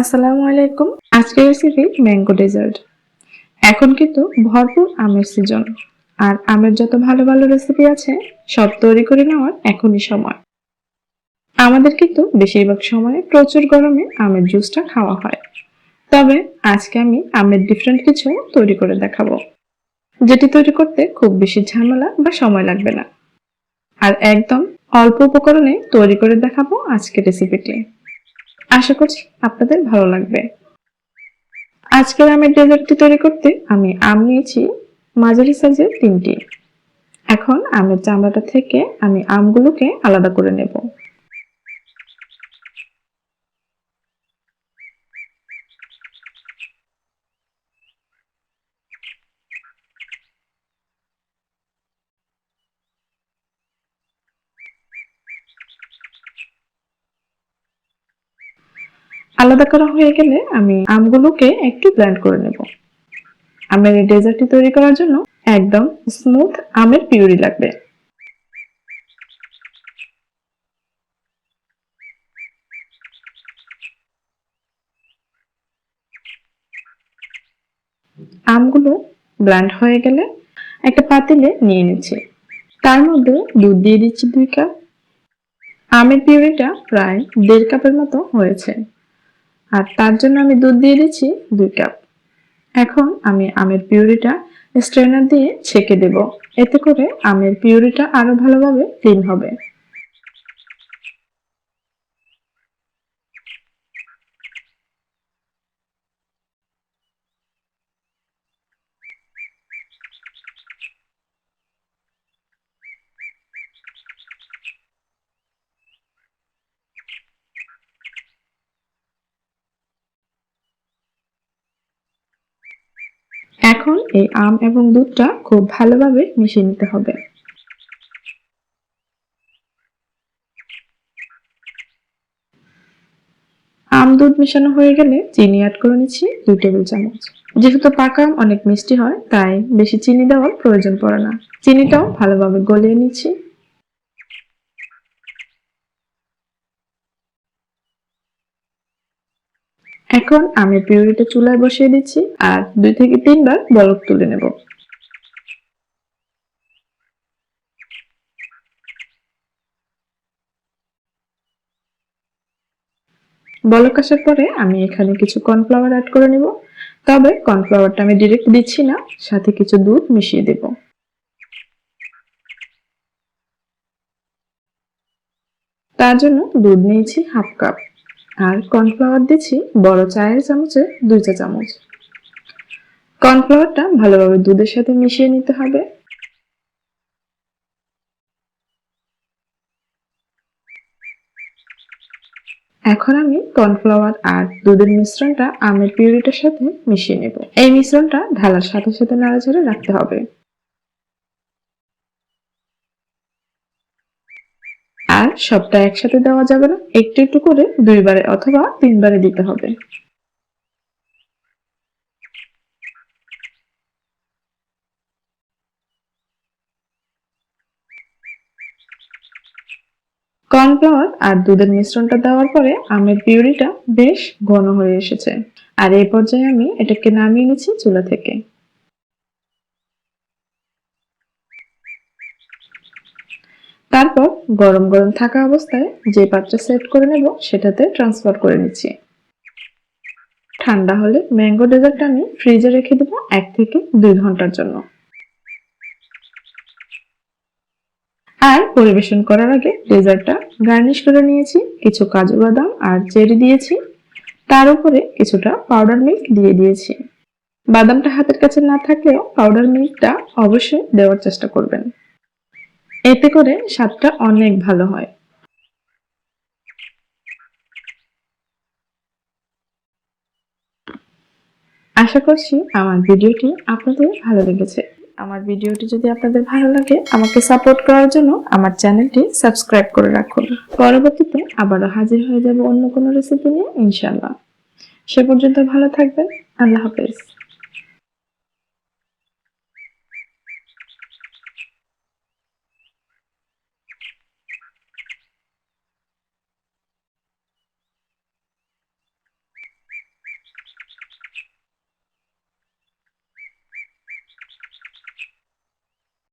আসসালামু আলাইকুম। আজকের রেসিপি ম্যাঙ্গো ডেজার্ট এখন কিন্তু ভরপুর আমের সিজন আর আমের যত ভালো ভালো রেসিপি আছে, সব তৈরি করে নেওয়ার এখনই সময়। আমাদের কিন্তু বেশিরভাগ সময় প্রচুর গরমে আমের জুসটা খাওয়া হয়। তবে আজকে আমি আমের ডিফারেন্ট কিছু তৈরি করে দেখাবো। যেটি তৈরি করতে খুব বেশি ঝামেলা বা সময় লাগবে না। আর একদম অল্প উপকরণে তৈরি করে দেখাবো আজকের রেসিপিটি আশা করছি আপনাদের ভালো লাগবে। আজকের আমের ডেজার্টটি তৈরি করতে আমি আম নিয়েছি মাঝারি সাইজের তিনটি। এখন আমের চামড়াটা থেকে আমি আমগুলোকে আলাদা করে নেব। আলাদা করা হয়ে গেলে আমি আমগুলোকে একটু ব্লেন্ড করে নেব। আমের এই ডেজার্টটি তৈরি করার জন্য একদম স্মুথ আমের পিউরি লাগবে। আমগুলো ব্লেন্ড হয়ে গেলে একটা পাতিলে নিয়ে নিচ্ছি। তার মধ্যে দুধ দিয়ে দিচ্ছি দুই কাপ। আমের পিউরিটা প্রায় দেড় কাপের মতো হয়েছে। আর তার জন্য আমি দুধ দিয়ে দিচ্ছি দুই কাপ। এখন আমি আমের পিউরিটা স্ট্রেনার দিয়ে ছেঁকে দেব। এতে করে আমের পিউরিটা আরও ভালোভাবে ক্লিন হবে। এখন এই আম এবং দুধটা খুব ভালোভাবে মিশিয়ে নিতে হবে। আম, দুধ মেশানো হয়ে গেলে চিনি অ্যাড করে নিচ্ছি দুই টেবিল চামচ। যেহেতু পাকা আম অনেক মিষ্টি হয়, তাই বেশি চিনি দেওয়ার প্রয়োজন পড়ে না। চিনিটাও ভালোভাবে গলিয়ে নিচ্ছি। এখন আমি পিউরিটা চুলায় বসিয়ে দিচ্ছি আর দুই থেকে তিনবার বলক তুলে নেব। বলক আসার পরে আমি এখানে কিছু কর্নফ্লাওয়ার অ্যাড করে নেব। তবে কর্নফ্লাওয়ারটা আমি ডিরেক্ট দিচ্ছি না, সাথে কিছু দুধ মিশিয়ে দেব। তার জন্য দুধ নিয়েছি হাফ কাপ। আর কর্নফ্লাওয়ার দিচ্ছি বড় চায়ের চামচে দুই চা চামচ। কর্নফ্লাওয়ারটা ভালোভাবে দুধের সাথে মিশিয়ে নিতে হবে। এখন আমি কর্নফ্লাওয়ার আর দুধের মিশ্রণটা আমের পিউরিটার সাথে মিশিয়ে নেব। এই মিশ্রণটা ঢালার সাথে সাথে নাড়াচাড়া রাখতে হবে। আর সবটা একসাথে দেওয়া যাবে না। একটু একটু করে দুইবারে অথবা তিনবারে দিতে হবে। কর্নফ্লাওয়ার আর দুধের মিশ্রণটা দেওয়ার পরে আমের পিউরিটা বেশ ঘন হয়ে এসেছে। আর এই পর্যায়ে আমি এটাকে নামিয়ে নিচ্ছি চুলা থেকে। তারপর গরম গরম থাকা অবস্থায় যে পাত্রে সেট করে নেব, সেটাতে ট্রান্সফার করে নিচ্ছি। ঠান্ডা হলে ম্যাঙ্গো ডেজার্টটা আমি ফ্রিজে রেখে দেবো এক থেকে দুই ঘণ্টার জন্য। আর পরিবেশন করার আগে ডেজার্টটা গার্নিশ করে নিয়েছি, কিছু কাজু বাদাম আর চেরি দিয়েছি। তার উপরে কিছুটা পাউডার মিল্ক দিয়ে দিয়েছি। বাদামটা হাতের কাছে না থাকলেও পাউডার মিল্কটা অবশ্যই দেওয়ার চেষ্টা করবেন। এতে করে স্বাদটা অনেক ভালো হয়। আশা করছি আমার ভিডিওটি আপনাদের ভালো লেগেছে। আমার ভিডিওটি যদি আপনাদের ভালো লাগে, আমাকে সাপোর্ট করার জন্য আমার চ্যানেলটি সাবস্ক্রাইব করে রাখুন। পরবর্তীতে আবারও হাজির হয়ে যাব অন্য কোনো রেসিপি নিয়ে ইনশাল্লাহ সে পর্যন্ত ভালো থাকবেন। আল্লাহ হাফেজ।